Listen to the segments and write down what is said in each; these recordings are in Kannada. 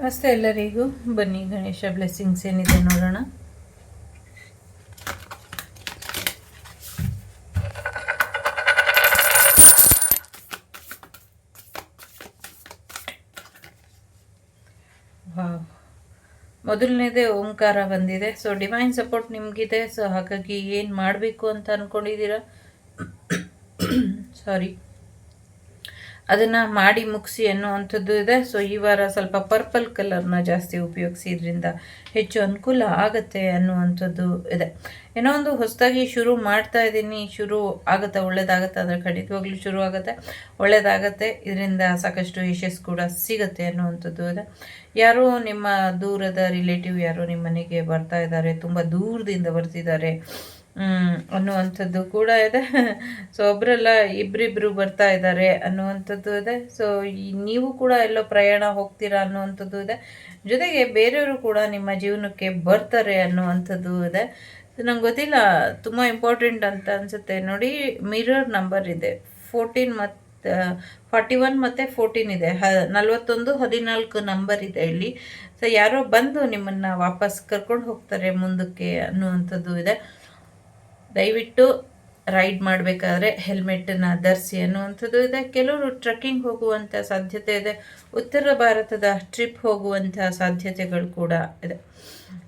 ನಮಸ್ತೆ ಎಲ್ಲರಿಗೂ ಬನ್ನಿ ಗಣೇಶ ಬ್ಲೆಸ್ಸಿಂಗ್ಸ್ ಏನಿದೆ ನೋಡೋಣ. ಮೊದಲನೇದೇ ಓಂಕಾರ ಬಂದಿದೆ. ಸೊ ಡಿವೈನ್ ಸಪೋರ್ಟ್ ನಿಮಗಿದೆ. ಸೊ ಹಾಗಾಗಿ ಏನು ಮಾಡಬೇಕು ಅಂತ ಅಂದ್ಕೊಂಡಿದ್ದೀರಾ ಸಾರಿ ಅದನ್ನು ಮಾಡಿ ಮುಗಿಸಿ ಅನ್ನುವಂಥದ್ದು ಇದೆ. ಸೊ ಈ ವಾರ ಸ್ವಲ್ಪ ಪರ್ಪಲ್ ಕಲರ್ನ ಜಾಸ್ತಿ ಉಪಯೋಗಿಸಿ ಇದರಿಂದ ಹೆಚ್ಚು ಅನುಕೂಲ ಆಗುತ್ತೆ ಅನ್ನುವಂಥದ್ದು ಇದೆ. ಏನೋ ಒಂದು ಹೊಸದಾಗಿ ಶುರು ಮಾಡ್ತಾ ಇದ್ದೀನಿ. ಶುರು ಆಗುತ್ತೆ, ಒಳ್ಳೇದಾಗತ್ತೆ ಅಂದರೆ ಖಂಡಿತವಾಗ್ಲೂ ಶುರು ಆಗುತ್ತೆ. ಒಳ್ಳೇದಾಗತ್ತೆ, ಇದರಿಂದ ಸಾಕಷ್ಟು ಯಶಸ್ಸು ಕೂಡ ಸಿಗುತ್ತೆ ಅನ್ನುವಂಥದ್ದು ಇದೆ. ಯಾರು ನಿಮ್ಮ ದೂರದ ರಿಲೇಟಿವ್, ಯಾರೋ ನಿಮ್ಮ ಮನೆಗೆ ಬರ್ತಾ ಇದ್ದಾರೆ, ತುಂಬ ದೂರದಿಂದ ಬರ್ತಿದ್ದಾರೆ. ಅನ್ನುವಂಥದ್ದು ಕೂಡ ಇದೆ. ಸೊ ಒಬ್ರಲ್ಲ ಇಬ್ರಿಬ್ರು ಬರ್ತಾ ಇದ್ದಾರೆ ಅನ್ನುವಂಥದ್ದು ಇದೆ. ಸೊ ನೀವು ಕೂಡ ಎಲ್ಲೋ ಪ್ರಯಾಣ ಹೋಗ್ತೀರಾ ಅನ್ನುವಂಥದ್ದು ಇದೆ. ಜೊತೆಗೆ ಬೇರೆಯವರು ಕೂಡ ನಿಮ್ಮ ಜೀವನಕ್ಕೆ ಬರ್ತಾರೆ ಅನ್ನುವಂಥದ್ದು ಇದೆ. ನಂಗೆ ಗೊತ್ತಿಲ್ಲ, ತುಂಬ ಇಂಪಾರ್ಟೆಂಟ್ ಅಂತ ಅನಿಸುತ್ತೆ. ನೋಡಿ ಮಿರರ್ ನಂಬರ್ ಇದೆ. ಫೋರ್ಟೀನ್ ಮತ್ತು ಫಾರ್ಟಿ ಒನ್ ಮತ್ತು ಫೋರ್ಟೀನ್ ಇದೆ. ಹ, ನಲವತ್ತೊಂದು, ಹದಿನಾಲ್ಕು ನಂಬರ್ ಇದೆ ಇಲ್ಲಿ. ಸೊ ಯಾರೋ ಬಂದು ನಿಮ್ಮನ್ನು ವಾಪಸ್ ಕರ್ಕೊಂಡು ಹೋಗ್ತಾರೆ ಮುಂದಕ್ಕೆ ಅನ್ನುವಂಥದ್ದು ಇದೆ. ದಯವಿಟ್ಟು ರೈಡ್ ಮಾಡಬೇಕಾದ್ರೆ ಹೆಲ್ಮೆಟನ್ನು ಧರಿಸಿ ಅನ್ನುವಂಥದ್ದು ಇದೆ. ಕೆಲವರು ಟ್ರೆಕ್ಕಿಂಗ್ ಹೋಗುವಂಥ ಸಾಧ್ಯತೆ ಇದೆ. ಉತ್ತರ ಭಾರತದ ಟ್ರಿಪ್ ಹೋಗುವಂಥ ಸಾಧ್ಯತೆಗಳು ಕೂಡ ಇದೆ.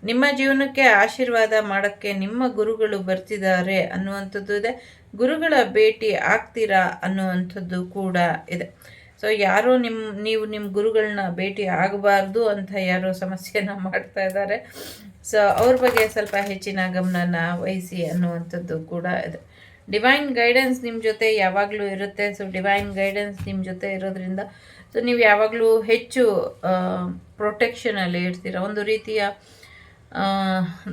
ನಿಮ್ಮ ಜೀವನಕ್ಕೆ ಆಶೀರ್ವಾದ ಮಾಡೋಕ್ಕೆ ನಿಮ್ಮ ಗುರುಗಳು ಬರ್ತಿದ್ದಾರೆ ಅನ್ನುವಂಥದ್ದು ಇದೆ. ಗುರುಗಳ ಭೇಟಿ ಆಗ್ತೀರಾ ಅನ್ನುವಂಥದ್ದು ಕೂಡ ಇದೆ. ಸೊ ಯಾರೋ ನಿಮ್ಮ ನೀವು ನಿಮ್ಮ ಗುರುಗಳನ್ನ ಭೇಟಿ ಆಗಬಾರ್ದು ಅಂತ ಯಾರೋ ಸಮಸ್ಯೆನ ಮಾಡ್ತಾ ಇದ್ದಾರೆ. ಸೊ ಅವ್ರ ಬಗ್ಗೆ ಸ್ವಲ್ಪ ಹೆಚ್ಚಿನ ಗಮನನ ವಹಿಸಿ ಅನ್ನುವಂಥದ್ದು ಕೂಡ ಇದೆ. ಡಿವೈನ್ ಗೈಡೆನ್ಸ್ ನಿಮ್ಮ ಜೊತೆ ಯಾವಾಗಲೂ ಇರುತ್ತೆ. ಸೊ ಡಿವೈನ್ ಗೈಡೆನ್ಸ್ ನಿಮ್ಮ ಜೊತೆ ಇರೋದ್ರಿಂದ ಸೊ ನೀವು ಯಾವಾಗಲೂ ಹೆಚ್ಚು ಪ್ರೊಟೆಕ್ಷನಲ್ಲಿ ಇರ್ತೀರ. ಒಂದು ರೀತಿಯ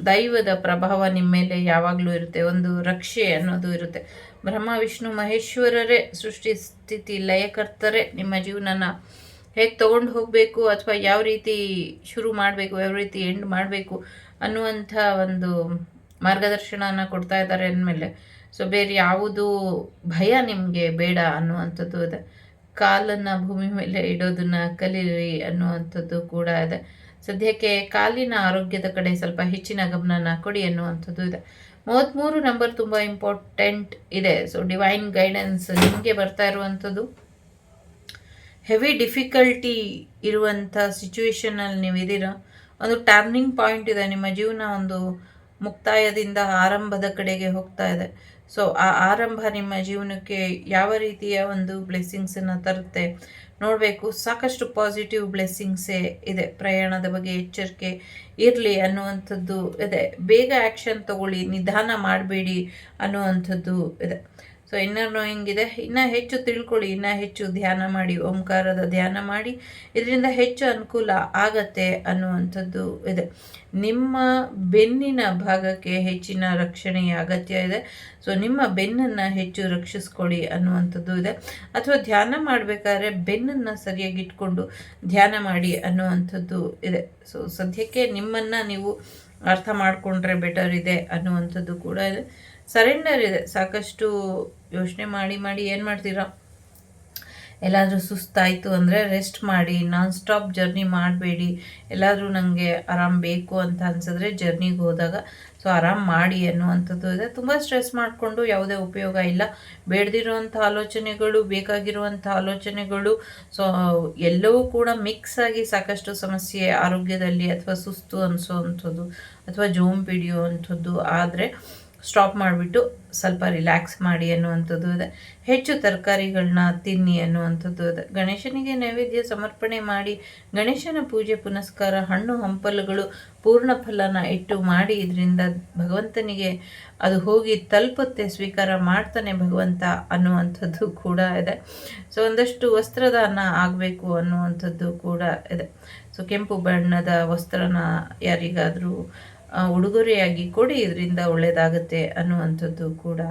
ದೈವದ ಪ್ರಭಾವ ನಿಮ್ಮ ಮೇಲೆ ಯಾವಾಗಲೂ ಇರುತ್ತೆ. ಒಂದು ರಕ್ಷೆ ಅನ್ನೋದು ಇರುತ್ತೆ. ಬ್ರಹ್ಮ, ವಿಷ್ಣು, ಮಹೇಶ್ವರರೇ ಸೃಷ್ಟಿ ಸ್ಥಿತಿ ಲಯಕರ್ತರೇ ನಿಮ್ಮ ಜೀವನನ ಹೇಗೆ ತೊಗೊಂಡು ಹೋಗಬೇಕು ಅಥವಾ ಯಾವ ರೀತಿ ಶುರು ಮಾಡಬೇಕು, ಯಾವ ರೀತಿ ಎಂಡ್ ಮಾಡಬೇಕು ಅನ್ನುವಂಥ ಒಂದು ಮಾರ್ಗದರ್ಶನನ ಕೊಡ್ತಾ ಇದ್ದಾರೆ ಅಂದಮೇಲೆ. ಸೊ ಬೇರೆ ಯಾವುದು ಭಯ ನಿಮಗೆ ಬೇಡ ಅನ್ನುವಂಥದ್ದು ಇದೆ. ಕಾಲನ್ನು ಭೂಮಿ ಮೇಲೆ ಇಡೋದನ್ನ ಕಲೀರಿ ಅನ್ನುವಂಥದ್ದು ಕೂಡ ಇದೆ. ಸದ್ಯಕ್ಕೆ ಕಾಲಿನ ಆರೋಗ್ಯದ ಕಡೆ ಸ್ವಲ್ಪ ಹೆಚ್ಚಿನ ಗಮನನ ಕೊಡಿ ಅನ್ನುವಂಥದ್ದು ಇದೆ. ಮೂವತ್ತ್ಮೂರು ನಂಬರ್ ತುಂಬ ಇಂಪಾರ್ಟೆಂಟ್ ಇದೆ. ಸೊ ಡಿವೈನ್ ಗೈಡೆನ್ಸ್ ನಿಮಗೆ ಬರ್ತಾ ಇರುವಂಥದ್ದು. ಹೆವಿ ಡಿಫಿಕಲ್ಟಿ ಇರುವಂಥ ಸಿಚುವೇಶನಲ್ಲಿ ನೀವು ಇದ್ದೀರಾ ಒಂದು ಟರ್ನಿಂಗ್ ಪಾಯಿಂಟ್ ಇದೆ. ನಿಮ್ಮ ಜೀವನ ಒಂದು ಮುಕ್ತಾಯದಿಂದ ಆರಂಭದ ಕಡೆಗೆ ಹೋಗ್ತಾ ಇದೆ. ಸೊ ಆ ಆರಂಭ ನಿಮ್ಮ ಜೀವನಕ್ಕೆ ಯಾವ ರೀತಿಯ ಒಂದು ಬ್ಲೆಸ್ಸಿಂಗ್ಸನ್ನು ತರುತ್ತೆ ನೋಡಬೇಕು. ಸಾಕಷ್ಟು ಪಾಸಿಟಿವ್ ಬ್ಲೆಸ್ಸಿಂಗ್ಸೇ ಇದೆ. ಪ್ರಯಾಣದ ಬಗ್ಗೆ ಎಚ್ಚರಿಕೆ ಇರಲಿ ಅನ್ನುವಂಥದ್ದು ಇದೆ. ಬೇಗ ಆ್ಯಕ್ಷನ್ ತಗೊಳ್ಳಿ. ನಿಧಾನ ಮಾಡಬೇಡಿ ಅನ್ನುವಂಥದ್ದು ಇದೆ. ಸೊ ಇನ್ನರ್ ನೋಯಿಂಗ್ ಇದೆ ಇನ್ನು ಹೆಚ್ಚು ತಿಳ್ಕೊಳ್ಳಿ, ಇನ್ನೂ ಹೆಚ್ಚು ಧ್ಯಾನ ಮಾಡಿ, ಓಂಕಾರದ ಧ್ಯಾನ ಮಾಡಿ. ಇದರಿಂದ ಹೆಚ್ಚು ಅನುಕೂಲ ಆಗತ್ತೆ ಅನ್ನುವಂಥದ್ದು ಇದೆ. ನಿಮ್ಮ ಬೆನ್ನಿನ ಭಾಗಕ್ಕೆ ಹೆಚ್ಚಿನ ರಕ್ಷಣೆಯ ಅಗತ್ಯ ಇದೆ. ಸೊ ನಿಮ್ಮ ಬೆನ್ನನ್ನು ಹೆಚ್ಚು ರಕ್ಷಿಸ್ಕೊಳ್ಳಿ ಅನ್ನುವಂಥದ್ದು ಇದೆ. ಅಥವಾ ಧ್ಯಾನ ಮಾಡಬೇಕಾದ್ರೆ ಬೆನ್ನನ್ನು ಸರಿಯಾಗಿ ಇಟ್ಕೊಂಡು ಧ್ಯಾನ ಮಾಡಿ ಅನ್ನುವಂಥದ್ದು ಇದೆ. ಸೊ ಸದ್ಯಕ್ಕೆ ನಿಮ್ಮನ್ನು ನೀವು ಅರ್ಥ ಮಾಡಿಕೊಂಡ್ರೆ ಬೆಟರ್ ಇದೆ ಅನ್ನುವಂಥದ್ದು ಕೂಡ ಇದೆ. ಸರೆಂಡರ್ ಇದೆ. ಸಾಕಷ್ಟು ಯೋಚನೆ ಮಾಡಿ ಮಾಡಿ ಏನು ಮಾಡ್ತೀರಾ? ಎಲ್ಲಾದರೂ ಸುಸ್ತಾಯಿತು ಅಂದರೆ ರೆಸ್ಟ್ ಮಾಡಿ ನಾನ್ ಸ್ಟಾಪ್ ಜರ್ನಿ ಮಾಡಬೇಡಿ. ಎಲ್ಲಾದರೂ ನನಗೆ ಆರಾಮ್ ಬೇಕು ಅಂತ ಅನ್ಸಿದ್ರೆ ಜರ್ನಿಗೆ ಹೋದಾಗ ಸೊ ಆರಾಮ್ ಮಾಡಿ ಅನ್ನುವಂಥದ್ದು ಇದೆ. ತುಂಬ ಸ್ಟ್ರೆಸ್ ಮಾಡಿಕೊಂಡು ಯಾವುದೇ ಉಪಯೋಗ ಇಲ್ಲ. ಬೇಡದಿರುವಂಥ ಆಲೋಚನೆಗಳು, ಬೇಕಾಗಿರುವಂಥ ಆಲೋಚನೆಗಳು, ಸೊ ಎಲ್ಲವೂ ಕೂಡ ಮಿಕ್ಸ್ ಆಗಿ ಸಾಕಷ್ಟು ಸಮಸ್ಯೆ ಆರೋಗ್ಯದಲ್ಲಿ ಅಥವಾ ಸುಸ್ತು ಅನಿಸೋವಂಥದ್ದು ಅಥವಾ ಜೋಮ್ ಹಿಡಿಯುವಂಥದ್ದು ಆದರೆ ಸ್ಟಾಪ್ ಮಾಡಿಬಿಟ್ಟು ಸ್ವಲ್ಪ ರಿಲ್ಯಾಕ್ಸ್ ಮಾಡಿ ಅನ್ನುವಂಥದ್ದು ಇದೆ. ಹೆಚ್ಚು ತರಕಾರಿಗಳನ್ನ ತಿನ್ನಿ ಅನ್ನುವಂಥದ್ದು ಇದೆ. ಗಣೇಶನಿಗೆ ನೈವೇದ್ಯ ಸಮರ್ಪಣೆ ಮಾಡಿ, ಗಣೇಶನ ಪೂಜೆ ಪುನಸ್ಕಾರ, ಹಣ್ಣು ಹಂಪಲುಗಳು ಪೂರ್ಣ ಫಲನ ಇಟ್ಟು ಮಾಡಿ ಇದರಿಂದ ಭಗವಂತನಿಗೆ ಅದು ಹೋಗಿ ತಲುಪುತ್ತೆ, ಸ್ವೀಕಾರ ಮಾಡ್ತಾನೆ ಭಗವಂತ ಅನ್ನುವಂಥದ್ದು ಕೂಡ ಇದೆ. ಸೊ ಒಂದಷ್ಟು ವಸ್ತ್ರದಾನ ಆಗಬೇಕು ಅನ್ನುವಂಥದ್ದು ಕೂಡ ಇದೆ. ಸೊ ಕೆಂಪು ಬಣ್ಣದ ವಸ್ತ್ರನ ಯಾರಿಗಾದರೂ ಉಡುಗೊರೆಯಾಗಿ ಕೊಡಿ ಇದರಿಂದ ಒಳ್ಳೆಯದಾಗುತ್ತೆ ಅನ್ನುವಂಥದ್ದು ಕೂಡ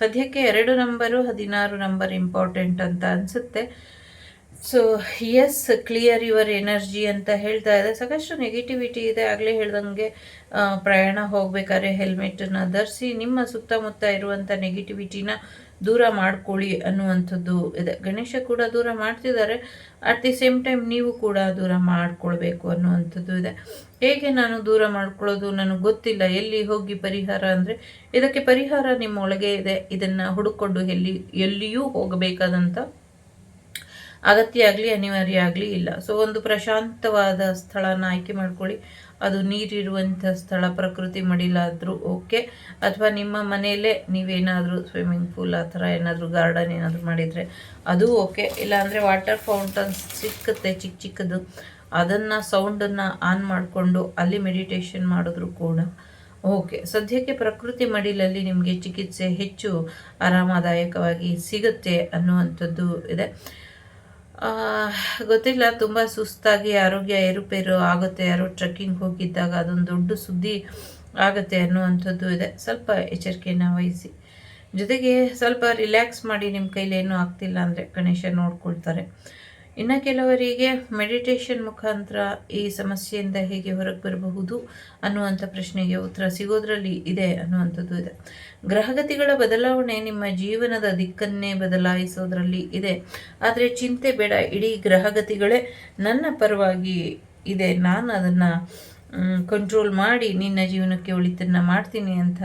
ಸದ್ಯಕ್ಕೆ ಎರಡು ನಂಬರು ಹದಿನಾರು ನಂಬರ್ ಇಂಪಾರ್ಟೆಂಟ್ ಅಂತ ಅನಿಸುತ್ತೆ. So yes clear your energy ಅಂತ ಹೇಳ್ತಾ ಇದೆ. ಸಾಕಷ್ಟು ನೆಗೆಟಿವಿಟಿ ಇದೆ. ಆಗಲೇ ಹೇಳ್ದಂಗೆ ಪ್ರಯಾಣ ಹೋಗ್ಬೇಕಾದ್ರೆ ಹೆಲ್ಮೆಟನ್ನು ಧರಿಸಿ, ನಿಮ್ಮ ಸುತ್ತಮುತ್ತ ಇರುವಂಥ ನೆಗೆಟಿವಿಟಿನ ದೂರ ಮಾಡ್ಕೊಳ್ಳಿ ಅನ್ನುವಂಥದ್ದು ಇದೆ. ಗಣೇಶ ಕೂಡ ದೂರ ಮಾಡ್ತಿದ್ದಾರೆ. ಅಟ್ ದಿ ಸೇಮ್ ಟೈಮ್ ನೀವು ಕೂಡ ದೂರ ಮಾಡ್ಕೊಳ್ಬೇಕು ಅನ್ನುವಂಥದ್ದು ಇದೆ. ಹೇಗೆ ನಾನು ದೂರ ಮಾಡ್ಕೊಳ್ಳೋದು ನನಗೆ ಗೊತ್ತಿಲ್ಲ. ಎಲ್ಲಿ ಹೋಗಿ ಪರಿಹಾರ ಅಂದರೆ, ಇದಕ್ಕೆ ಪರಿಹಾರ ನಿಮ್ಮೊಳಗೆ ಇದೆ. ಇದನ್ನು ಹುಡುಕೊಂಡು ಎಲ್ಲಿ, ಎಲ್ಲಿಯೂ ಹೋಗಬೇಕಾದಂಥ ಅಗತ್ಯ ಆಗಲಿ, ಅನಿವಾರ್ಯ ಆಗಲಿ ಇಲ್ಲ. ಸೊ ಒಂದು ಪ್ರಶಾಂತವಾದ ಸ್ಥಳನ ಆಯ್ಕೆ ಮಾಡ್ಕೊಳ್ಳಿ. ಅದು ನೀರಿರುವಂಥ ಸ್ಥಳ, ಪ್ರಕೃತಿ ಮಡಿಲಾದರೂ ಓಕೆ. ಅಥವಾ ನಿಮ್ಮ ಮನೆಯಲ್ಲೇ ನೀವೇನಾದರೂ ಸ್ವಿಮ್ಮಿಂಗ್ ಪೂಲ್ ಆ ಥರ ಏನಾದರೂ ಗಾರ್ಡನ್ ಏನಾದರೂ ಮಾಡಿದರೆ ಅದು ಓಕೆ. ಇಲ್ಲಾಂದರೆ ವಾಟರ್ ಫೌಂಟನ್ ಸಿಕ್ಕುತ್ತೆ, ಚಿಕ್ಕ ಚಿಕ್ಕದು. ಅದನ್ನು ಸೌಂಡನ್ನು ಆನ್ ಮಾಡಿಕೊಂಡು ಅಲ್ಲಿ ಮೆಡಿಟೇಷನ್ ಮಾಡಿದ್ರು ಕೂಡ ಓಕೆ. ಸದ್ಯಕ್ಕೆ ಪ್ರಕೃತಿ ಮಡಿಲಲ್ಲಿ ನಿಮಗೆ ಚಿಕಿತ್ಸೆ ಹೆಚ್ಚು ಆರಾಮದಾಯಕವಾಗಿ ಸಿಗುತ್ತೆ ಅನ್ನುವಂಥದ್ದು ಇದೆ. ಗೊತ್ತಿಲ್ಲ, ತುಂಬ ಸುಸ್ತಾಗಿ ಆರೋಗ್ಯ ಏರುಪೇರು ಆಗುತ್ತೆ. ಯಾರೋ ಟ್ರೆಕ್ಕಿಂಗ್ ಹೋಗಿದ್ದಾಗ ಅದೊಂದು ದೊಡ್ಡ ಸುದ್ದಿ ಆಗುತ್ತೆ ಅನ್ನುವಂಥದ್ದು ಇದೆ. ಸ್ವಲ್ಪ ಎಚ್ಚರಿಕೆಯನ್ನು ವಹಿಸಿ. ಜೊತೆಗೆ ಸ್ವಲ್ಪ ರಿಲ್ಯಾಕ್ಸ್ ಮಾಡಿ ನಿಮ್ಮ ಕೈಲೇನೂ ಆಗ್ತಿಲ್ಲ ಅಂದರೆ ಗಣೇಶ ನೋಡ್ಕೊಳ್ತಾರೆ. ಇನ್ನು ಕೆಲವರಿಗೆ ಮೆಡಿಟೇಷನ್ ಮುಖಾಂತರ ಈ ಸಮಸ್ಯೆಯಿಂದ ಹೇಗೆ ಹೊರಗೆ ಬರಬಹುದು ಅನ್ನುವಂಥ ಪ್ರಶ್ನೆಗೆ ಉತ್ತರ ಸಿಗೋದ್ರಲ್ಲಿ ಇದೆ ಅನ್ನುವಂಥದ್ದು ಇದೆ. ಗ್ರಹಗತಿಗಳ ಬದಲಾವಣೆ ನಿಮ್ಮ ಜೀವನದ ದಿಕ್ಕನ್ನೇ ಬದಲಾಯಿಸೋದ್ರಲ್ಲಿ ಇದೆ. ಆದರೆ ಚಿಂತೆ ಬೇಡ, ಇಡೀ ಗ್ರಹಗತಿಗಳೇ ನನ್ನ ಪರವಾಗಿ ಇದೆ. ನಾನು ಅದನ್ನು ಕಂಟ್ರೋಲ್ ಮಾಡಿ ನಿನ್ನ ಜೀವನಕ್ಕೆ ಒಳಿತನ್ನು ಮಾಡ್ತೀನಿ ಅಂತ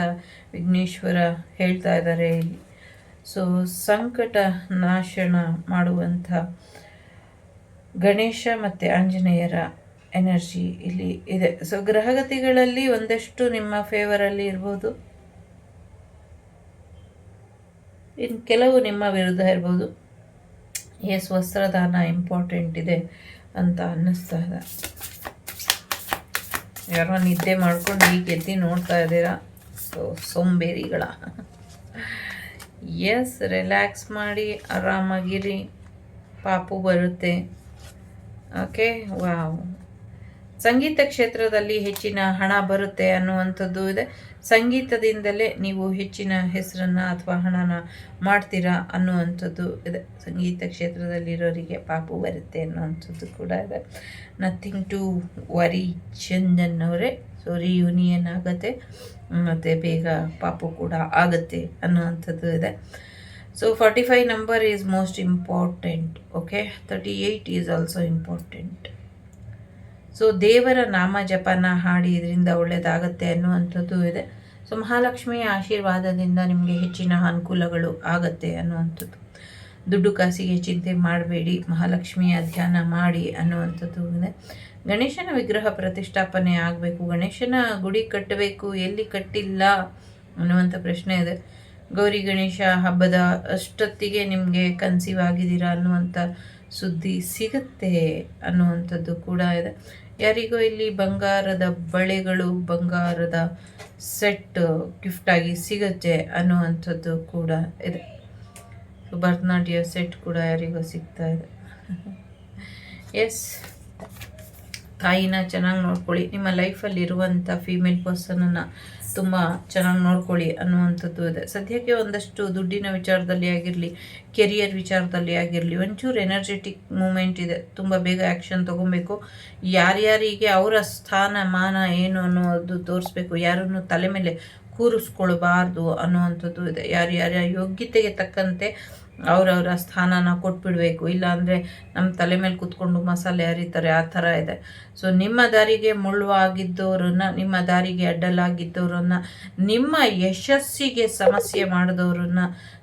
ವಿಘ್ನೇಶ್ವರ ಹೇಳ್ತಾ ಇದ್ದಾರೆ. ಇಲ್ಲಿ ಸೊ ಸಂಕಟ ನಾಶನ ಮಾಡುವಂಥ ಗಣೇಶ ಮತ್ತು ಆಂಜನೇಯರ ಎನರ್ಜಿ ಇಲ್ಲಿ ಇದೆ. ಸೊ ಗ್ರಹಗತಿಗಳಲ್ಲಿ ಒಂದಷ್ಟು ನಿಮ್ಮ ಫೇವರಲ್ಲಿ ಇರ್ಬೋದು. ಇನ್ನು ಕೆಲವು ನಿಮ್ಮ ವಿರುದ್ಧ ಇರ್ಬೋದು. ಎಸ್ ವಸ್ತ್ರದಾನ ಇಂಪಾರ್ಟೆಂಟ್ ಇದೆ ಅಂತ ಅನ್ನಿಸ್ತಾ ಇದೆ. ಯಾರೋ ನಿದ್ದೆ ಮಾಡ್ಕೊಂಡು ಈಗ ಎದ್ದು ನೋಡ್ತಾ ಇದ್ದೀರಾ? ಸೊ ಸೋಂಬೇರಿಗಳ. ಎಸ್ ರಿಲ್ಯಾಕ್ಸ್ ಮಾಡಿ, ಆರಾಮಾಗಿರಿ. ಪಾಪು ಬರುತ್ತೆ. ಓಕೆ ವಾವ್ ಸಂಗೀತ ಕ್ಷೇತ್ರದಲ್ಲಿ ಹೆಚ್ಚಿನ ಹಣ ಬರುತ್ತೆ ಅನ್ನುವಂಥದ್ದು ಇದೆ. ಸಂಗೀತದಿಂದಲೇ ನೀವು ಹೆಚ್ಚಿನ ಹೆಸರನ್ನು ಅಥವಾ ಹಣನ ಮಾಡ್ತೀರಾ ಅನ್ನುವಂಥದ್ದು ಇದೆ. ಸಂಗೀತ ಕ್ಷೇತ್ರದಲ್ಲಿರೋರಿಗೆ ಪಾಪು ಬರುತ್ತೆ ಅನ್ನುವಂಥದ್ದು ಕೂಡ ಇದೆ. ನಥಿಂಗ್ ಟು ವರಿ ಚಂದನ್ ಅವರೇ. ಸೊ ರಿಯೂನಿಯನ್ ಆಗುತ್ತೆ. ಮತ್ತು ಬೇಗ ಪಾಪು ಕೂಡ ಆಗುತ್ತೆ ಅನ್ನುವಂಥದ್ದು ಇದೆ. Five number is most important okay thirty eight is also important so ದೇವರ ನಾಮ ಜಪನ ಹಾಡಿ ಇದರಿಂದ ಒಳ್ಳೆಯದಾಗತ್ತೆ ಅನ್ನುವಂಥದ್ದು ಇದೆ. ಸೊ ಮಹಾಲಕ್ಷ್ಮಿಯ ಆಶೀರ್ವಾದದಿಂದ ನಿಮಗೆ ಹೆಚ್ಚಿನ ಅನುಕೂಲಗಳು ಆಗತ್ತೆ ಅನ್ನುವಂಥದ್ದು. ದುಡ್ಡು ಕಾಸಿಗೆ ಚಿಂತೆ ಮಾಡಬೇಡಿ, ಮಹಾಲಕ್ಷ್ಮಿಯ ಧ್ಯಾನ ಮಾಡಿ ಅನ್ನುವಂಥದ್ದು ಇದೆ. ಗಣೇಶನ ವಿಗ್ರಹ ಪ್ರತಿಷ್ಠಾಪನೆ ಆಗಬೇಕು, ಗಣೇಶನ ಗುಡಿ ಕಟ್ಟಬೇಕು, ಎಲ್ಲಿ ಕಟ್ಟಿಲ್ಲ ಅನ್ನುವಂಥ ಪ್ರಶ್ನೆ ಇದೆ. ಗೌರಿ ಗಣೇಶ ಹಬ್ಬದ ಅಷ್ಟೊತ್ತಿಗೆ ನಿಮಗೆ ಕನ್ಸೀವ್ ಆಗಿದ್ದೀರಾ ಅನ್ನುವಂಥ ಸುದ್ದಿ ಸಿಗುತ್ತೆ ಅನ್ನುವಂಥದ್ದು ಕೂಡ ಇದೆ. ಯಾರಿಗೋ ಇಲ್ಲಿ ಬಂಗಾರದ ಬಳೆಗಳು, ಬಂಗಾರದ ಸೆಟ್ ಗಿಫ್ಟಾಗಿ ಸಿಗುತ್ತೆ ಅನ್ನುವಂಥದ್ದು ಕೂಡ ಇದೆ. ಭರತನಾಟ್ಯ ಸೆಟ್ ಕೂಡ ಯಾರಿಗೋ ಸಿಗ್ತಾ ಇದೆ. ಎಸ್ ತಾಯಿನ ಚೆನ್ನಾಗಿ ನೋಡ್ಕೊಳ್ಳಿ. ನಿಮ್ಮ ಲೈಫಲ್ಲಿರುವಂಥ ಫೀಮೇಲ್ ಪರ್ಸನನ್ನು ತುಂಬ ಚೆನ್ನಾಗಿ ನೋಡ್ಕೊಳ್ಳಿ ಅನ್ನುವಂಥದ್ದು ಇದೆ. ಸದ್ಯಕ್ಕೆ ಒಂದಷ್ಟು ದುಡ್ಡಿನ ವಿಚಾರದಲ್ಲಿ ಆಗಿರಲಿ ಕೆರಿಯರ್ ವಿಚಾರದಲ್ಲಿ ಆಗಿರಲಿ, ಒಂಚೂರು ಎನರ್ಜೆಟಿಕ್ ಮೂಮೆಂಟ್ ಇದೆ. ತುಂಬ ಬೇಗ ಆ್ಯಕ್ಷನ್ ತೊಗೊಬೇಕು. ಯಾರ್ಯಾರಿಗೆ ಅವರ ಸ್ಥಾನ, ಮಾನ, ಏನು ಅನ್ನೋದು ತೋರಿಸ್ಬೇಕು, ಯಾರನ್ನು ತಲೆ ಮೇಲೆ ಕೂರಿಸ್ಕೊಳ್ಬಾರ್ದು ಅನ್ನುವಂಥದ್ದು ಇದೆ. ಯಾರ್ಯಾರ ಯೋಗ್ಯತೆಗೆ ತಕ್ಕಂತೆ ಅವರವರ ಸ್ಥಾನನ ಕೊಟ್ಬಿಡಬೇಕು. ಇಲ್ಲಾಂದರೆ ನಮ್ಮ ತಲೆ ಮೇಲೆ ಕೂತ್ಕೊಂಡು ಮಸಾಲೆ ಹರಿತಾರೆ, ಆ ಥರ ಇದೆ. ಸೊ ನಿಮ್ಮ ದಾರಿಗೆ ಮುಳ್ಳುವಾಗಿದ್ದವರನ್ನ ನಿಮ್ಮ ದಾರಿಗೆ ಅಡ್ಡಲಾಗಿದ್ದವ್ರನ್ನ ನಿಮ್ಮ ಯಶಸ್ಸಿಗೆ ಸಮಸ್ಯೆ ಮಾಡಿದವರನ್ನ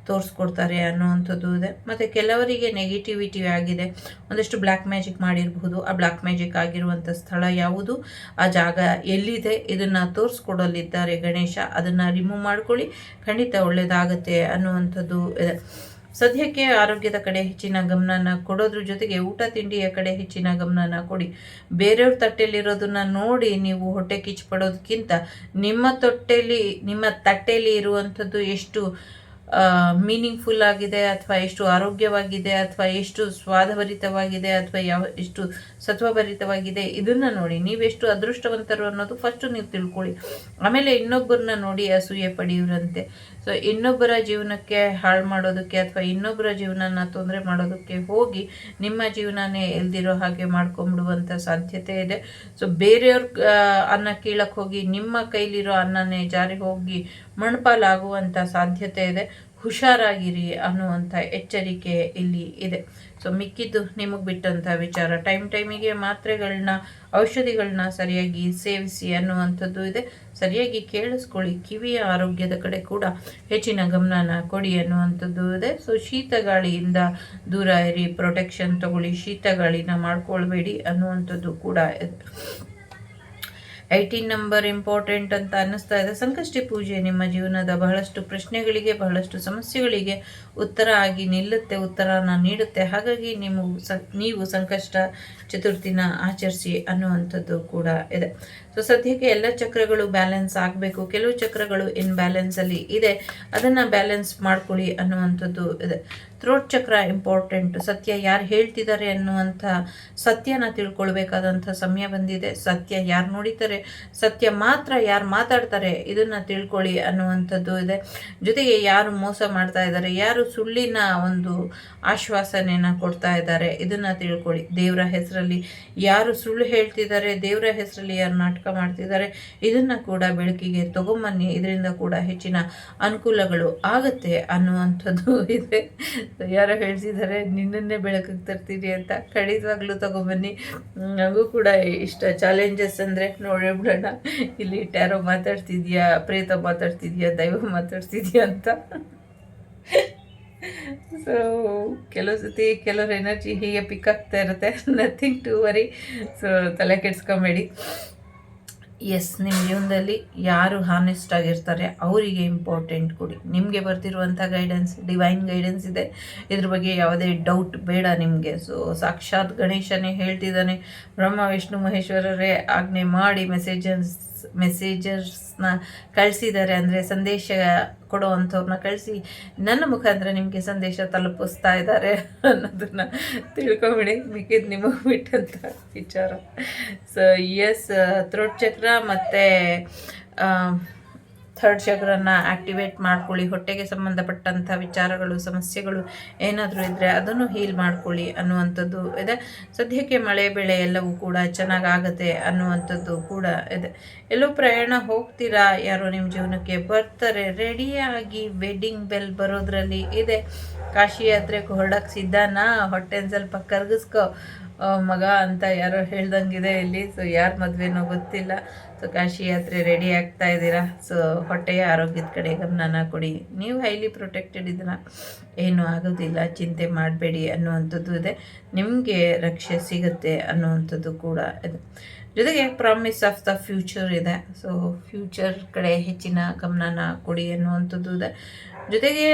ತೋರಿಸ್ಕೊಡ್ತಾರೆ ಅನ್ನುವಂಥದ್ದು ಇದೆ. ಮತ್ತು ಕೆಲವರಿಗೆ ನೆಗೆಟಿವಿಟಿ ಆಗಿದೆ. ಒಂದಷ್ಟು ಬ್ಲ್ಯಾಕ್ ಮ್ಯಾಜಿಕ್ ಮಾಡಿರಬಹುದು ಆ ಬ್ಲ್ಯಾಕ್ ಮ್ಯಾಜಿಕ್ ಆಗಿರುವಂಥ ಸ್ಥಳ ಯಾವುದು? ಆ ಜಾಗ ಎಲ್ಲಿದೆ? ಇದನ್ನು ತೋರಿಸ್ಕೊಡಲಿದ್ದಾರೆ ಗಣೇಶ. ಅದನ್ನು ರಿಮೂವ್ ಮಾಡ್ಕೊಳ್ಳಿ. ಖಂಡಿತ ಒಳ್ಳೆಯದಾಗತ್ತೆ ಅನ್ನುವಂಥದ್ದು ಇದೆ. ಸದ್ಯಕ್ಕೆ ಆರೋಗ್ಯದ ಕಡೆ ಹೆಚ್ಚಿನ ಗಮನನ ಕೊಡೋದ್ರ ಜೊತೆಗೆ ಊಟ ತಿಂಡಿಯ ಕಡೆ ಹೆಚ್ಚಿನ ಗಮನನ ಕೊಡಿ. ಬೇರೆಯವ್ರ ತಟ್ಟೆಯಲ್ಲಿರೋದನ್ನ ನೋಡಿ ನೀವು ಹೊಟ್ಟೆ ಕಿಚ್ಚು ನಿಮ್ಮ ತೊಟ್ಟೆಲಿ, ನಿಮ್ಮ ತಟ್ಟೆಯಲ್ಲಿ ಇರುವಂಥದ್ದು ಎಷ್ಟು ಮೀನಿಂಗ್ಫುಲ್ ಆಗಿದೆ ಅಥವಾ ಎಷ್ಟು ಆರೋಗ್ಯವಾಗಿದೆ ಅಥವಾ ಎಷ್ಟು ಸ್ವಾದಭರಿತವಾಗಿದೆ ಅಥವಾ ಯಾವ, ಎಷ್ಟು ಸತ್ವಭರಿತವಾಗಿದೆ ಇದನ್ನು ನೋಡಿ. ನೀವೆಷ್ಟು ಅದೃಷ್ಟವಂತರು ಅನ್ನೋದು ಫಸ್ಟು ನೀವು ತಿಳ್ಕೊಳ್ಳಿ. ಆಮೇಲೆ ಇನ್ನೊಬ್ಬರನ್ನ ನೋಡಿ ಅಸೂಯೆ ಪಡೆಯುವಂತೆ. ಸೊ ಇನ್ನೊಬ್ಬರ ಜೀವನಕ್ಕೆ ಹಾಳು ಮಾಡೋದಕ್ಕೆ ಅಥವಾ ಇನ್ನೊಬ್ಬರ ಜೀವನನ ತೊಂದರೆ ಮಾಡೋದಕ್ಕೆ ಹೋಗಿ ನಿಮ್ಮ ಜೀವನನೇ ಎಲ್ದಿರೋ ಹಾಗೆ ಮಾಡ್ಕೊಂಬಿಡುವಂಥ ಸಾಧ್ಯತೆ ಇದೆ. ಸೊ ಬೇರೆಯವ್ರ ಅನ್ನ ಕೀಳಕ್ಕೆ ಹೋಗಿ ನಿಮ್ಮ ಕೈಲಿರೋ ಅನ್ನನೇ ಜಾರಿ ಹೋಗಿ ಮಣ್ಪಾಲಾಗುವಂಥ ಸಾಧ್ಯತೆ ಇದೆ. ಹುಷಾರಾಗಿರಿ ಅನ್ನುವಂಥ ಎಚ್ಚರಿಕೆ ಇಲ್ಲಿ ಇದೆ. ಸೊ ಮಿಕ್ಕಿದ್ದು ನಿಮಗೆ ಬಿಟ್ಟಂಥ ವಿಚಾರ. ಟೈಮ್ ಟೈಮಿಗೆ ಮಾತ್ರೆಗಳನ್ನ ಔಷಧಿಗಳನ್ನ ಸರಿಯಾಗಿ ಸೇವಿಸಿ ಅನ್ನುವಂಥದ್ದು ಇದೆ. ಸರಿಯಾಗಿ ಕೇಳಿಸ್ಕೊಳ್ಳಿ. ಕಿವಿಯ ಆರೋಗ್ಯದ ಕಡೆ ಕೂಡ ಹೆಚ್ಚಿನ ಗಮನನ ಕೊಡಿ ಅನ್ನುವಂಥದ್ದು ಇದೆ. ಸೊ ಶೀತ ಗಾಳಿಯಿಂದ ದೂರ ಇರಿ ಪ್ರೊಟೆಕ್ಷನ್ ತಗೊಳ್ಳಿ ಶೀತ ಗಾಳಿನ ಮಾಡ್ಕೊಳ್ಬೇಡಿ ಅನ್ನುವಂಥದ್ದು ಕೂಡ ಇದೆ. ಏಯ್ಟೀನ್ ನಂಬರ್ ಇಂಪಾರ್ಟೆಂಟ್ ಅಂತ ಅನ್ನಿಸ್ತಾ ಇದೆ. ಸಂಕಷ್ಟಿ ಪೂಜೆ ನಿಮ್ಮ ಜೀವನದ ಬಹಳಷ್ಟು ಪ್ರಶ್ನೆಗಳಿಗೆ, ಬಹಳಷ್ಟು ಸಮಸ್ಯೆಗಳಿಗೆ ಉತ್ತರ ಆಗಿ ನಿಲ್ಲುತ್ತೆ, ಉತ್ತರನ ನೀಡುತ್ತೆ. ಹಾಗಾಗಿ ನಿಮ್ಮ ನೀವು ಸಂಕಷ್ಟ ಚತುರ್ಥಿನ ಆಚರಿಸಿ ಅನ್ನುವಂಥದ್ದು ಕೂಡ ಇದೆ. ಸೊ ಸದ್ಯಕ್ಕೆ ಎಲ್ಲ ಚಕ್ರಗಳು ಬ್ಯಾಲೆನ್ಸ್ ಆಗಬೇಕು. ಕೆಲವು ಚಕ್ರಗಳು ಇನ್ ಬ್ಯಾಲೆನ್ಸಲ್ಲಿ ಇದೆ. ಅದನ್ನು ಬ್ಯಾಲೆನ್ಸ್ ಮಾಡ್ಕೊಳ್ಳಿ ಅನ್ನುವಂಥದ್ದು ಇದೆ. ಥ್ರೋಟ್ ಚಕ್ರ ಇಂಪಾರ್ಟೆಂಟ್ ಸತ್ಯ ಯಾರು ಹೇಳ್ತಿದ್ದಾರೆ ಅನ್ನುವಂಥ ಸತ್ಯನ ತಿಳ್ಕೊಳ್ಬೇಕಾದಂಥ ಸಮಯ ಬಂದಿದೆ. ಸತ್ಯ ಯಾರು ನೋಡಿತಾರೆ ಸತ್ಯ ಮಾತ್ರ ಯಾರು ಮಾತಾಡ್ತಾರೆ? ಇದನ್ನು ತಿಳ್ಕೊಳ್ಳಿ ಅನ್ನುವಂಥದ್ದು ಇದೆ. ಜೊತೆಗೆ ಯಾರು ಮೋಸ ಮಾಡ್ತಾ ಇದ್ದಾರೆ? ಯಾರು ಸುಳ್ಳಿನ ಒಂದು ಆಶ್ವಾಸನೆಯನ್ನು ಕೊಡ್ತಾ ಇದ್ದಾರೆ? ಇದನ್ನು ತಿಳ್ಕೊಳ್ಳಿ. ದೇವರ ಹೆಸರಲ್ಲಿ ಯಾರು ಸುಳ್ಳು ಹೇಳ್ತಿದ್ದಾರೆ? ದೇವರ ಹೆಸರಲ್ಲಿ ಯಾರು ನಾಟಕ ಮಾಡ್ತಿದ್ದಾರೆ. ಇದನ್ನು ಕೂಡ ಬೆಳಕಿಗೆ ತಗೊಂಬನ್ನಿ. ಇದರಿಂದ ಕೂಡ ಹೆಚ್ಚಿನ ಅನುಕೂಲಗಳು ಆಗುತ್ತೆ ಅನ್ನುವಂಥದ್ದು ಇದೆ. ಯಾರೋ ಹೇಳ್ತಿದ್ದಾರೆ, ನಿನ್ನನ್ನೇ ಬೆಳಕಿಗೆ ತರ್ತೀರಿ ಅಂತ. ಖಂಡಿತವಾಗ್ಲೂ ತಗೊಂಬನ್ನಿ. ನನಗೂ ಕೂಡ ಇಷ್ಟ. ಚಾಲೆಂಜಸ್ ಅಂದರೆ ನೋಡೇ ಬಿಡೋಣ. ಇಲ್ಲಿ ಟ್ಯಾರೋ ಮಾತಾಡ್ತಿದ್ಯಾ, ಪ್ರೇತ ಮಾತಾಡ್ತಿದ್ಯಾ, ದೈವ ಮಾತಾಡ್ತಿದ್ಯಾ ಅಂತ. ಸೊ ಕೆಲವು ಸತಿ ಕೆಲವ್ರ ಎನರ್ಜಿ ಹೀಗೆ ಪಿಕ್ ಆಗ್ತಾ ಇರುತ್ತೆ. ನಥಿಂಗ್ ಟು ವರಿ ಸೊ ತಲೆ ಕೆಡ್ಸ್ಕೊಬೇಡಿ. ಎಸ್ ನಿಮ್ಮ ಜೀವನದಲ್ಲಿ ಯಾರು ಹಾನೆಸ್ಟ್ ಆಗಿರ್ತಾರೆ, ಅವರಿಗೆ ಇಂಪಾರ್ಟೆಂಟ್ ಕೊಡಿ. ನಿಮಗೆ ಬರ್ತಿರುವಂಥ ಗೈಡೆನ್ಸ್ ಡಿವೈನ್ ಗೈಡೆನ್ಸ್ ಇದೆ. ಇದ್ರ ಬಗ್ಗೆ ಯಾವುದೇ ಡೌಟ್ ಬೇಡ ನಿಮಗೆ. ಸೊ ಸಾಕ್ಷಾತ್ ಗಣೇಶನೇ ಹೇಳ್ತಿದ್ದಾನೆ, ಬ್ರಹ್ಮ, ವಿಷ್ಣು, ಮಹೇಶ್ವರರೇ, ಆಜ್ಞೆ ಮಾಡಿ ಮೆಸೇಜಸ್ ಮೆಸೇಜರ್ಸ್ನ ಕಳಿಸಿದ್ದಾರೆ. ಅಂದರೆ ಸಂದೇಶ ಕೊಡುವಂಥವ್ರನ್ನ ಕಳಿಸಿ ನನ್ನ ಮುಖಾಂತರ ನಿಮಗೆ ಸಂದೇಶ ತಲುಪಿಸ್ತಾ ಇದ್ದಾರೆ ಅನ್ನೋದನ್ನು ತಿಳ್ಕೊಬಿಡಿ. ಮಿಕ್ಕಿದ್ದು ನಿಮಗೆ ಬಿಟ್ಟಂತ ವಿಚಾರ. ಸೊ ಎಸ್ ಥ್ರೋಟ್ ಚಕ್ರ ಮತ್ತು ಥರ್ಡ್ ಚಕ್ರನ ಆ್ಯಕ್ಟಿವೇಟ್ ಮಾಡ್ಕೊಳ್ಳಿ. ಹೊಟ್ಟೆಗೆ ಸಂಬಂಧಪಟ್ಟಂಥ ವಿಚಾರಗಳು, ಸಮಸ್ಯೆಗಳು ಏನಾದರೂ ಇದ್ದರೆ ಅದನ್ನು ಹೀಲ್ ಮಾಡ್ಕೊಳ್ಳಿ ಅನ್ನುವಂಥದ್ದು ಇದೆ. ಸದ್ಯಕ್ಕೆ ಮಳೆ, ಬೆಳೆ ಎಲ್ಲವೂ ಕೂಡ ಚೆನ್ನಾಗಾಗತ್ತೆ ಅನ್ನುವಂಥದ್ದು ಕೂಡ ಇದೆ. ಎಲ್ಲೋ ಪ್ರಯಾಣ ಹೋಗ್ತೀರಾ? ಯಾರೋ ನಿಮ್ಮ ಜೀವನಕ್ಕೆ ಬರ್ತಾರೆ. ರೆಡಿಯಾಗಿ ವೆಡ್ಡಿಂಗ್ ಬೆಲ್ ಬರೋದ್ರಲ್ಲಿ ಇದೆ. ಕಾಶಿ ಯಾತ್ರೆಗೆ ಹೊರಡಕ್ಕೆ ಸಿದ್ಧನಾ? ಹೊಟ್ಟೆನ ಸ್ವಲ್ಪ ಕರ್ಗಿಸ್ಕೊ. ಮಗ ಅಂತ ಯಾರೋ ಹೇಳ್ದಂಗಿದೆ ಇಲ್ಲಿ. ಸೊ ಯಾರ ಮದುವೆನೋ ಗೊತ್ತಿಲ್ಲ. ಸೊ ಕಾಶಿ ಯಾತ್ರೆ ರೆಡಿ ಆಗ್ತಾ ಇದ್ದೀರಾ? ಸೊ ಹೊಟ್ಟೆಯ ಆರೋಗ್ಯದ ಕಡೆ ಗಮನನ ಕೊಡಿ. ನೀವು ಹೈಲಿ ಪ್ರೊಟೆಕ್ಟೆಡ್ ಇದ್ದೀರ ಏನೂ ಆಗೋದಿಲ್ಲ. ಚಿಂತೆ ಮಾಡಬೇಡಿ ಅನ್ನುವಂಥದ್ದು ಇದೆ. ನಿಮಗೆ ರಕ್ಷೆ ಸಿಗುತ್ತೆ ಅನ್ನುವಂಥದ್ದು ಕೂಡ ಇದೆ. ಜೊತೆಗೆ ಪ್ರಾಮಿಸ್ ಆಫ್ ದ ಫ್ಯೂಚರ್ ಇದೆ. ಸೊ ಫ್ಯೂಚರ್ ಕಡೆ ಹೆಚ್ಚಿನ ಗಮನನ ಕೊಡಿ ಅನ್ನುವಂಥದ್ದು ಇದೆ. ಜೊತೆಗೆ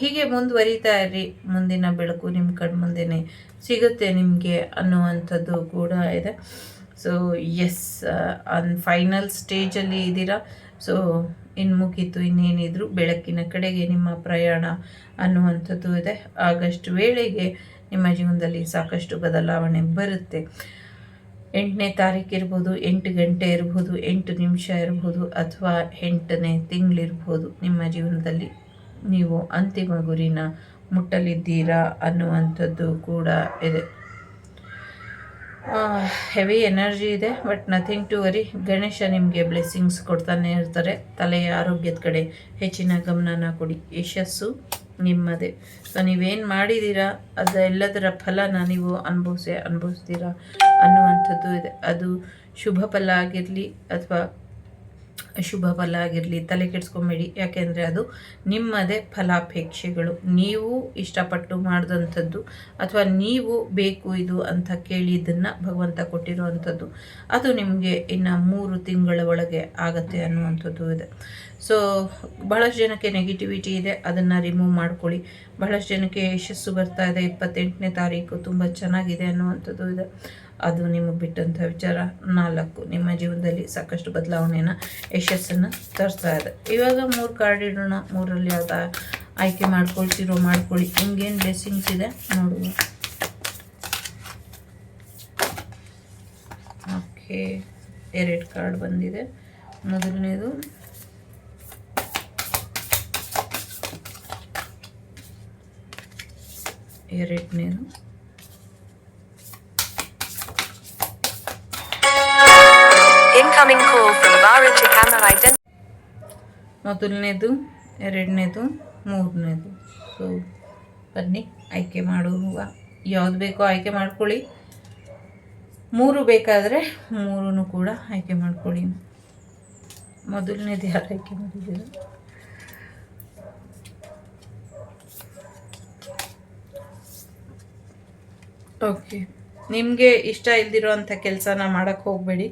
ಹೀಗೆ ಮುಂದುವರಿತಾ ಇರಿ ಮುಂದಿನ ಬೆಳಕು ನಿಮ್ಮ ಕಣ್ಮುಂದೆನೇ ಸಿಗುತ್ತೆ ನಿಮಗೆ ಅನ್ನುವಂಥದ್ದು ಕೂಡ ಇದೆ. ಸೊ ಎಸ್ ಅನ್ ಫೈನಲ್ ಸ್ಟೇಜಲ್ಲಿ ಇದ್ದೀರಾ. ಸೊ ಇನ್ನು ಮುಗೀತು, ಇನ್ನೇನಿದ್ರು ಬೆಳಕಿನ ಕಡೆಗೆ ನಿಮ್ಮ ಪ್ರಯಾಣ ಅನ್ನುವಂಥದ್ದು ಇದೆ. ಆಗಸ್ಟ್ ವೇಳೆಗೆ ನಿಮ್ಮ ಜೀವನದಲ್ಲಿ ಸಾಕಷ್ಟು ಬದಲಾವಣೆ ಬರುತ್ತೆ. ಎಂಟನೇ ತಾರೀಕು ಇರ್ಬೋದು, ಎಂಟು ಗಂಟೆ ಇರ್ಬೋದು, ಎಂಟು ನಿಮಿಷ ಇರ್ಬೋದು, ಅಥವಾ ಎಂಟನೇ ತಿಂಗಳಿರ್ಬೋದು ನಿಮ್ಮ ಜೀವನದಲ್ಲಿ ನೀವು ಅಂತಿಮ ಗುರಿನ ಮುಟ್ಟಲಿದ್ದೀರಾ ಅನ್ನುವಂಥದ್ದು ಕೂಡ ಇದೆ. ಹೆವಿ ಎನರ್ಜಿ ಇದೆ but nothing to worry Ganesha ನಿಮಗೆ ಬ್ಲೆಸ್ಸಿಂಗ್ಸ್ ಕೊಡ್ತಾನೆ ಇರ್ತಾರೆ. ತಲೆಯ ಆರೋಗ್ಯದ ಕಡೆ ಹೆಚ್ಚಿನ ಗಮನನ ಕೊಡಿ. ಯಶಸ್ಸು ನಿಮ್ಮದೇ. ಸೊ ನೀವೇನು ಮಾಡಿದ್ದೀರಾ ಅದೆಲ್ಲದರ ಫಲನ ನೀವು ಅನುಭವಿಸೇ, ಅನುಭವಿಸ್ತೀರಾ ಅನ್ನುವಂಥದ್ದು ಇದೆ. ಅದು ಶುಭ ಫಲ ಆಗಿರಲಿ ಅಥವಾ ಶುಭ ಫಲ ಆಗಿರಲಿ, ತಲೆ ಕೆಡಿಸ್ಕೊಂಬೇಡಿ. ಯಾಕೆಂದರೆ ಅದು ನಿಮ್ಮದೇ ಫಲಾಪೇಕ್ಷೆಗಳು. ನೀವು ಇಷ್ಟಪಟ್ಟು ಮಾಡಿದಂಥದ್ದು ಅಥವಾ ನೀವು ಬೇಕು ಇದು ಅಂತ ಕೇಳಿದ್ದನ್ನು ಭಗವಂತ ಕೊಟ್ಟಿರುವಂಥದ್ದು, ಅದು ನಿಮಗೆ ಇನ್ನು ಮೂರು ತಿಂಗಳ ಒಳಗೆ ಆಗತ್ತೆ ಅನ್ನುವಂಥದ್ದು ಇದೆ. ಸೊ ಬಹಳಷ್ಟು ಜನಕ್ಕೆ ನೆಗೆಟಿವಿಟಿ ಇದೆ, ಅದನ್ನು ರಿಮೂವ್ ಮಾಡ್ಕೊಳ್ಳಿ. ಬಹಳಷ್ಟು ಜನಕ್ಕೆ ಯಶಸ್ಸು ಬರ್ತಾ ಇದೆ, ಇಪ್ಪತ್ತೆಂಟನೇ ತಾರೀಕು ತುಂಬ ಚೆನ್ನಾಗಿದೆ ಅನ್ನುವಂಥದ್ದು ಇದೆ. ಅದು ನಿಮಗೆ ಬಿಟ್ಟಂಥ ವಿಚಾರ ನಾಲ್ಕು. ನಿಮ್ಮ ಜೀವನದಲ್ಲಿ ಸಾಕಷ್ಟು ಬದಲಾವಣೆಯನ್ನು ಯಶಸ್ಸನ್ನು ತರಿಸ್ತಾ ಇದೆ. ಇವಾಗ ಮೂರು ಕಾರ್ಡ್ ಇಡೋಣ. ಮೂರಲ್ಲಿ ಯಾವ್ದು ಆಯ್ಕೆ ಮಾಡ್ಕೊಳ್ತಿರೋ ಮಾಡ್ಕೊಳ್ಳಿ. ಹಿಂಗೇನು ಬ್ಲೆಸ್ಸಿಂಗ್ಸ್ ಇದೆ ನೋಡುವ. ಓಕೆ, ಎರಡು ಕಾರ್ಡ್ ಬಂದಿದೆ. ಮೊದಲನೇದು, ಎರಡನೇದು. Incoming call from. ಮೊದಲನೇದು, ಎರಡನೇದು, ಮೂರನೇದು. ಸೊ ಬನ್ನಿ, ಆಯ್ಕೆ ಮಾಡುವ. ಯಾವ್ದು ಬೇಕೋ ಆಯ್ಕೆ ಮಾಡ್ಕೊಳ್ಳಿ. ಮೂರು ಬೇಕಾದರೆ ಮೂರೂ ಕೂಡ ಆಯ್ಕೆ ಮಾಡ್ಕೊಳ್ಳಿ. ಮೊದಲನೇದು ಯಾರು ಆಯ್ಕೆ ಮಾಡಿದ್ದೀರ? ಓಕೆ ನಿಮಗೆ ಇಷ್ಟ ಇಲ್ದಿರೋವಂಥ ಕೆಲಸನ ಮಾಡೋಕ್ಕೆ ಹೋಗಬೇಡಿ.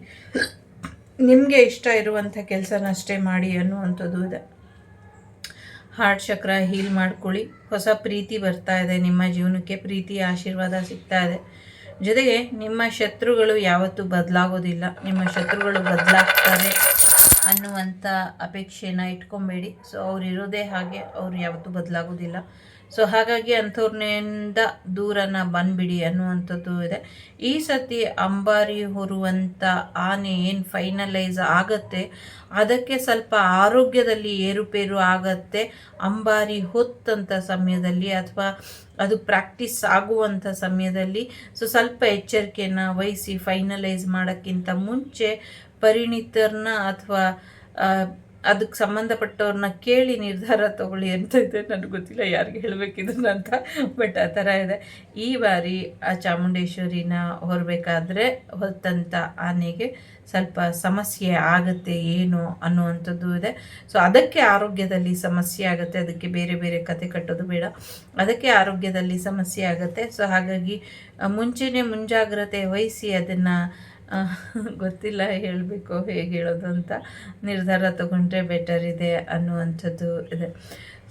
ನಿಮಗೆ ಇಷ್ಟ ಇರುವಂಥ ಕೆಲಸನ ಅಷ್ಟೇ ಮಾಡಿ ಅನ್ನುವಂಥದ್ದು ಇದೆ. ಹಾರ್ಟ್ ಚಕ್ರ ಹೀಲ್ ಮಾಡ್ಕೊಳ್ಳಿ. ಹೊಸ ಪ್ರೀತಿ ಬರ್ತಾ ಇದೆ ನಿಮ್ಮ ಜೀವನಕ್ಕೆ. ಪ್ರೀತಿ, ಆಶೀರ್ವಾದ ಸಿಗ್ತಾ ಇದೆ. ಜೊತೆಗೆ ನಿಮ್ಮ ಶತ್ರುಗಳು ಯಾವತ್ತೂ ಬದಲಾಗೋದಿಲ್ಲ. ನಿಮ್ಮ ಶತ್ರುಗಳು ಬದಲಾಗ್ತಾರೆ ಅನ್ನುವಂಥ ಅಪೇಕ್ಷೆನ ಇಟ್ಕೊಬೇಡಿ. ಸೊ ಅವ್ರು ಇರೋದೇ ಹಾಗೆ. ಅವ್ರು ಯಾವತ್ತೂ ಬದಲಾಗೋದಿಲ್ಲ. ಸೊ ಹಾಗಾಗಿ ಅಂಥವ್ರನ್ನಿಂದ ದೂರನ ಬಂದ್ಬಿಡಿ ಅನ್ನುವಂಥದ್ದು ಇದೆ. ಈ ಸತಿ ಅಂಬಾರಿ ಹೊರುವಂಥ ಆನೆ ಏನು ಫೈನಲೈಸ್ ಆಗತ್ತೆ, ಅದಕ್ಕೆ ಸ್ವಲ್ಪ ಆರೋಗ್ಯದಲ್ಲಿ ಏರುಪೇರು ಆಗತ್ತೆ, ಅಂಬಾರಿ ಹೊತ್ತಂಥ ಸಮಯದಲ್ಲಿ ಅಥವಾ ಅದು ಪ್ರಾಕ್ಟೀಸ್ ಆಗುವಂಥ ಸಮಯದಲ್ಲಿ. ಸೊ ಸ್ವಲ್ಪ ಎಚ್ಚರಿಕೆಯನ್ನು ವಹಿಸಿ ಫೈನಲೈಸ್ ಮಾಡೋಕ್ಕಿಂತ ಮುಂಚೆ ಪರಿಣಿತರನ್ನ ಅಥವಾ ಅದಕ್ಕೆ ಸಂಬಂಧಪಟ್ಟವ್ರನ್ನ ಕೇಳಿ ನಿರ್ಧಾರ ತಗೊಳ್ಳಿ ಅಂತ ಇದೆ. ನನಗೆ ಗೊತ್ತಿಲ್ಲ ಯಾರಿಗೆ ಹೇಳಬೇಕಿದ್ರು ಅಂತ, ಬಟ್ ಆ ಥರ ಇದೆ. ಈ ಬಾರಿ ಆ ಚಾಮುಂಡೇಶ್ವರಿನ ಹೊರಬೇಕಾದ್ರೆ ಹೊತ್ತಂಥ ಆನೆಗೆ ಸ್ವಲ್ಪ ಸಮಸ್ಯೆ ಆಗುತ್ತೆ ಏನು ಅನ್ನುವಂಥದ್ದು ಇದೆ. ಸೊ ಅದಕ್ಕೆ ಆರೋಗ್ಯದಲ್ಲಿ ಸಮಸ್ಯೆ ಆಗುತ್ತೆ. ಅದಕ್ಕೆ ಬೇರೆ ಬೇರೆ ಕತೆ ಕಟ್ಟೋದು ಬೇಡ. ಅದಕ್ಕೆ ಆರೋಗ್ಯದಲ್ಲಿ ಸಮಸ್ಯೆ ಆಗುತ್ತೆ. ಸೊ ಹಾಗಾಗಿ ಮುಂಚೆನೇ ಮುಂಜಾಗ್ರತೆ ವಹಿಸಿ ಅದನ್ನು ಗೊತ್ತಿಲ್ಲ ಹೇಳಬೇಕು, ಹೇಗೆ ಹೇಳೋದು ಅಂತ. ನಿರ್ಧಾರ ತಗೊಂಡ್ರೆ ಬೆಟರ್ ಇದೆ ಅನ್ನುವಂಥದ್ದು ಇದೆ.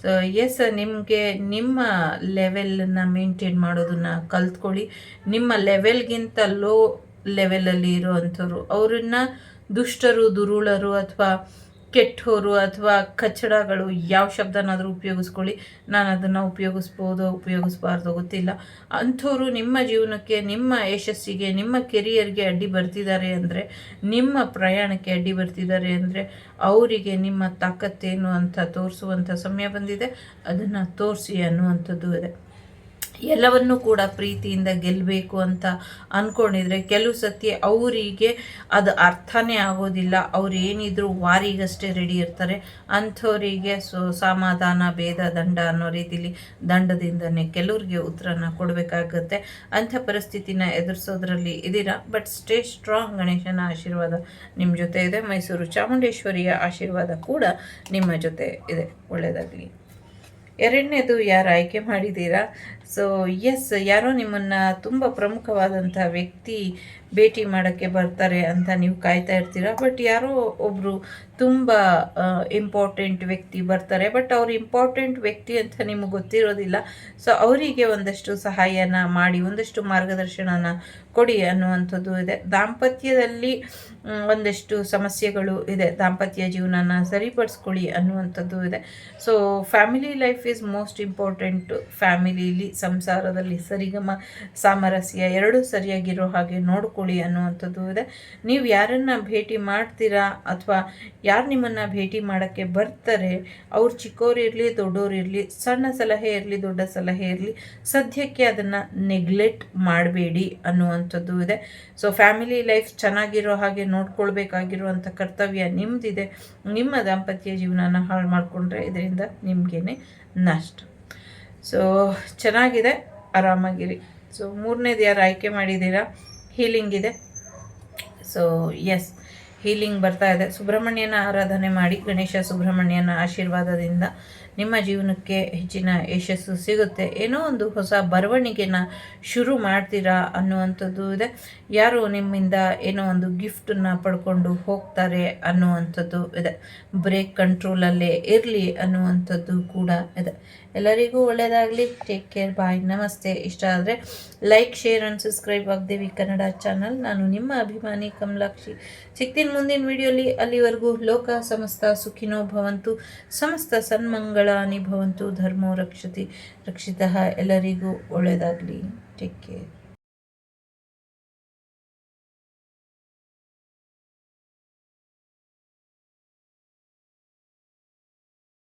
ಸೊ ಎಸ್ ನಿಮಗೆ ನಿಮ್ಮ ಲೆವೆಲನ್ನು ಮೇಂಟೈನ್ ಮಾಡೋದನ್ನು ಕಲ್ತ್ಕೊಳ್ಳಿ. ನಿಮ್ಮ ಲೆವೆಲ್ಗಿಂತ ಲೋ ಲೆವೆಲಲ್ಲಿ ಇರುವಂಥವ್ರು, ಅವರನ್ನು ದುಷ್ಟರು, ದುರುಳರು ಅಥವಾ ಕೆಟ್ಟೋರು ಅಥವಾ ಕಚ್ಚಡಗಳು ಯಾವ ಶಬ್ದನಾದರೂ ಉಪಯೋಗಿಸ್ಕೊಳ್ಳಿ. ನಾನು ಅದನ್ನು ಉಪಯೋಗಿಸ್ಬೋದು, ಉಪಯೋಗಿಸ್ಬಾರ್ದು, ಗೊತ್ತಿಲ್ಲ. ಅಂಥವ್ರು ನಿಮ್ಮ ಜೀವನಕ್ಕೆ, ನಿಮ್ಮ ಯಶಸ್ಸಿಗೆ, ನಿಮ್ಮ ಕೆರಿಯರ್ಗೆ ಅಡ್ಡಿ ಬರ್ತಿದ್ದಾರೆ ಅಂದರೆ, ನಿಮ್ಮ ಪ್ರಯಾಣಕ್ಕೆ ಅಡ್ಡಿ ಬರ್ತಿದ್ದಾರೆ ಅಂದರೆ, ಅವರಿಗೆ ನಿಮ್ಮ ತಾಕತ್ತೇನು ಅಂತ ತೋರಿಸುವಂಥ ಸಮಯ ಬಂದಿದೆ. ಅದನ್ನು ತೋರಿಸಿ ಅನ್ನುವಂಥದ್ದು ಇದೆ. ಎಲ್ಲವನ್ನೂ ಕೂಡ ಪ್ರೀತಿಯಿಂದ ಗೆಲ್ಲಬೇಕು ಅಂತ ಅಂದ್ಕೊಂಡಿದ್ರೆ ಕೆಲವು ಸತಿ ಅವರಿಗೆ ಅದು ಅರ್ಥನೇ ಆಗೋದಿಲ್ಲ. ಅವ್ರು ಏನಿದ್ರು ವಾರಿಗಷ್ಟೇ ರೆಡಿ ಇರ್ತಾರೆ. ಅಂಥವರಿಗೆ ಸೊ, ಸಮಾಧಾನ, ಭೇದ, ದಂಡ ಅನ್ನೋ ರೀತಿಲಿ ದಂಡದಿಂದನೇ ಕೆಲವ್ರಿಗೆ ಉತ್ತರನ ಕೊಡಬೇಕಾಗತ್ತೆ. ಅಂಥ ಪರಿಸ್ಥಿತಿನ ಎದುರಿಸೋದ್ರಲ್ಲಿ ಇದ್ದೀರಾ ಬಟ್ ಸ್ಟೇ ಸ್ಟ್ರಾಂಗ್ ಗಣೇಶನ ಆಶೀರ್ವಾದ ನಿಮ್ಮ ಜೊತೆ ಇದೆ. ಮೈಸೂರು ಚಾಮುಂಡೇಶ್ವರಿಯ ಆಶೀರ್ವಾದ ಕೂಡ ನಿಮ್ಮ ಜೊತೆ ಇದೆ. ಒಳ್ಳೆಯದಾಗಲಿ. ಎರಡನೇದು ಯಾರು ಆಯ್ಕೆ ಮಾಡಿದ್ದೀರಾ ಸೊ ಎಸ್ ಯಾರೋ ನಿಮ್ಮನ್ನು ತುಂಬ ಪ್ರಮುಖವಾದಂಥ ವ್ಯಕ್ತಿ ಭೇಟಿ ಮಾಡೋಕ್ಕೆ ಬರ್ತಾರೆ ಅಂತ ನೀವು ಕಾಯ್ತಾ ಇರ್ತೀರ? ಬಟ್ ಯಾರೋ ಒಬ್ಬರು ತುಂಬ ಇಂಪಾರ್ಟೆಂಟ್ ವ್ಯಕ್ತಿ ಬರ್ತಾರೆ. ಬಟ್ ಅವ್ರು ಇಂಪಾರ್ಟೆಂಟ್ ವ್ಯಕ್ತಿ ಅಂತ ನಿಮಗೆ ಗೊತ್ತಿರೋದಿಲ್ಲ. ಸೊ ಅವರಿಗೆ ಒಂದಷ್ಟು ಸಹಾಯನ ಮಾಡಿ, ಒಂದಷ್ಟು ಮಾರ್ಗದರ್ಶನನ ಕೊಡಿ ಅನ್ನುವಂಥದ್ದು ಇದೆ. ದಾಂಪತ್ಯದಲ್ಲಿ ಒಂದಷ್ಟು ಸಮಸ್ಯೆಗಳು ಇದೆ. ದಾಂಪತ್ಯ ಜೀವನನ ಸರಿಪಡಿಸ್ಕೊಳ್ಳಿ ಅನ್ನುವಂಥದ್ದು ಇದೆ. So family life is most important ಫ್ಯಾಮಿಲಿಲಿ ಸಂಸಾರದಲ್ಲಿ ಸರಿಗಮ ಸಾಮರಸ್ಯ ಎರಡೂ ಸರಿಯಾಗಿರೋ ಹಾಗೆ ನೋಡ್ಕೊಳ್ಳಿ ಅನ್ನುವಂಥದ್ದು ಇದೆ. ನೀವು ಯಾರನ್ನು ಭೇಟಿ ಮಾಡ್ತೀರಾ ಅಥವಾ ಯಾರು ನಿಮ್ಮನ್ನು ಭೇಟಿ ಮಾಡೋಕ್ಕೆ ಬರ್ತಾರೆ, ಅವ್ರು ಚಿಕ್ಕವರಿರಲಿ ಇರಲಿ ಸಣ್ಣ ಸಲಹೆ ಇರಲಿ, ದೊಡ್ಡ ಸಲಹೆ ಇರಲಿ, ಸದ್ಯಕ್ಕೆ ಅದನ್ನು ನೆಗ್ಲೆಕ್ಟ್ ಮಾಡಬೇಡಿ ಅನ್ನುವಂಥದ್ದು ಇದೆ. ಸೊ ಫ್ಯಾಮಿಲಿ ಲೈಫ್ ಚೆನ್ನಾಗಿರೋ ಹಾಗೆ ನೋಡ್ಕೊಳ್ಬೇಕಾಗಿರುವಂಥ ಕರ್ತವ್ಯ ನಿಮ್ಮದಿದೆ ನಿಮ್ಮ ದಾಂಪತ್ಯ ಜೀವನನ ಹಾಳು ಮಾಡಿಕೊಂಡ್ರೆ ಇದರಿಂದ ನಿಮಗೇನೆ ನಷ್ಟ. ಸೊ ಚೆನ್ನಾಗಿದೆ, ಆರಾಮಾಗಿರಿ. ಸೊ ಮೂರನೇದು ಯಾರು ಆಯ್ಕೆ ಮಾಡಿದ್ದೀರಾ? ಹೀಲಿಂಗ್ ಇದೆ. ಸೊ ಎಸ್ ಹೀಲಿಂಗ್ ಬರ್ತಾ ಇದೆ. ಸುಬ್ರಹ್ಮಣ್ಯನ ಆರಾಧನೆ ಮಾಡಿ, ಗಣೇಶ ಸುಬ್ರಹ್ಮಣ್ಯನ ಆಶೀರ್ವಾದದಿಂದ ನಿಮ್ಮ ಜೀವನಕ್ಕೆ ಹೆಚ್ಚಿನ ಯಶಸ್ಸು ಸಿಗುತ್ತೆ. ಏನೋ ಒಂದು ಹೊಸ ಬರವಣಿಗೆನ ಶುರು ಮಾಡ್ತೀರಾ ಅನ್ನುವಂಥದ್ದು ಇದೆ. ಯಾರು ನಿಮ್ಮಿಂದ ಏನೋ ಒಂದು ಗಿಫ್ಟನ್ನು ಪಡ್ಕೊಂಡು ಹೋಗ್ತಾರೆ ಅನ್ನುವಂಥದ್ದು ಇದೆ. ಬ್ರೇಕ್ ಕಂಟ್ರೋಲಲ್ಲೇ ಇರಲಿ ಅನ್ನುವಂಥದ್ದು ಕೂಡ ಇದೆ. ಎಲ್ಲರಿಗೂ ಒಳ್ಳೆಯದಾಗಲಿ. ಟೇಕ್ ಕೇರ್ ಬಾಯ್ ನಮಸ್ತೆ. ಇಷ್ಟ ಆದರೆ ಲೈಕ್ ಶೇರ್ ಆ್ಯಂಡ್ ಸಬ್ಸ್ಕ್ರೈಬ್ ಆಗ್ದೇವಿ ಕನ್ನಡ ಚಾನಲ್ ನಾನು ನಿಮ್ಮ ಅಭಿಮಾನಿ ಕಮಲಾಕ್ಷಿ. ಸಿಗ್ತೀನಿ ಮುಂದಿನ ವಿಡಿಯೋಲಿ ಅಲ್ಲಿವರೆಗೂ ಲೋಕ ಸಮಸ್ತ ಸುಖಿನೋ ಭವಂತು, ಸಮಸ್ತ ಸನ್ಮಂಗಳಾನಿ ಭವಂತು ಧರ್ಮೋ ರಕ್ಷತಿ, ರಕ್ಷಿತಃ ಎಲ್ಲರಿಗೂ ಒಳ್ಳೆಯದಾಗಲಿ. Take care